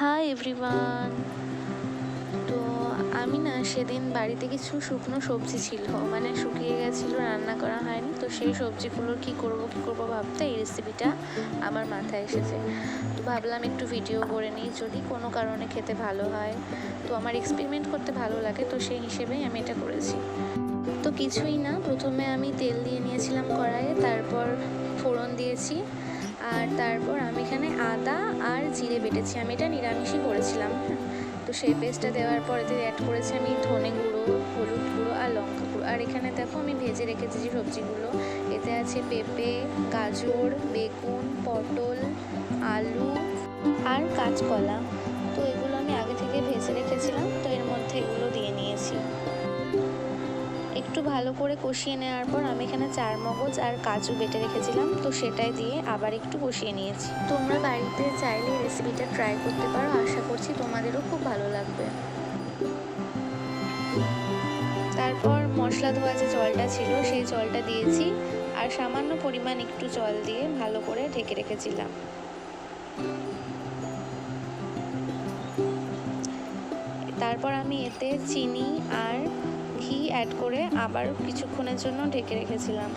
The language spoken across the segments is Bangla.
হাই এভরিওয়ান তো আমি না সেদিন বাড়িতে কিছু শুকনো সবজি ছিল। মানে শুকিয়ে গেছিল, রান্না করা হয়নি। তো সেই সবজিগুলোর কী করব কী করব ভাবতে এই রেসিপিটা আমার মাথায় এসেছে। তো ভাবলাম একটু ভিডিও করে নিই। যদি কোনো কারণে খেতে ভালো হয়, তো আমার এক্সপেরিমেন্ট করতে ভালো লাগে, তো সেই হিসেবেই আমি এটা করেছি। তো কিছুই না, প্রথমে আমি তেল দিয়ে নিয়েছিলাম কড়াইয়ে, তারপর ফোড়ন দিয়েছি। আর তারপর আমি এখানে আদা আর জিরে বেটেছি। আমি এটা নিরামিষই করেছিলাম। তো সেই পেস্টটা দেওয়ার পরে অ্যাড করেছি আমি ধনে গুঁড়ো, হলুদ গুঁড়ো আর লঙ্কা গুঁড়ো। আর এখানে দেখো আমি ভেজে রেখেছি যে সবজিগুলো। এতে আছে পেঁপে, গাজর, বেগুন, পটল, আলু আর কাঁচকলা। তো এগুলো আমি আগে থেকে ভেজে রেখেছিলাম একটু ভালো করে কষিয়ে নেওয়ার পর আমি এখানে চার মগজ আর কাজু বেটে রেখেছিলাম তো সেটাই দিয়ে আবার একটু কষিয়ে নিয়েছি। তোমরা বাড়িতে চাইলে রেসিপিটা ট্রাই করতে পারো আশা করছি তোমাদেরও খুব ভালো লাগবে। তারপর মশলা ধোয়া যে জলটা ছিল সেই জলটা দিয়েছি আর সামান্য পরিমাণ একটু জল দিয়ে ভালো করে ঢেকে রেখেছিলাম। তারপর আমি এতে চিনি আর অ্যাড করে আবার কিছুক্ষণের জন্য ঢেকে রেখেছিলাম।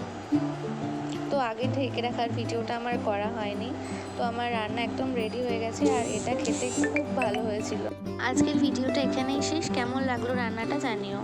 তো আগে ঢেকে রাখার ভিডিওটা আমার করা হয়নি। তো আমার রান্না একদম রেডি হয়ে গেছে আর এটা খেতে খুব ভালো হয়েছিল। আজকের ভিডিওটা এখানেই শেষ। কেমন লাগল রান্নাটা জানিও।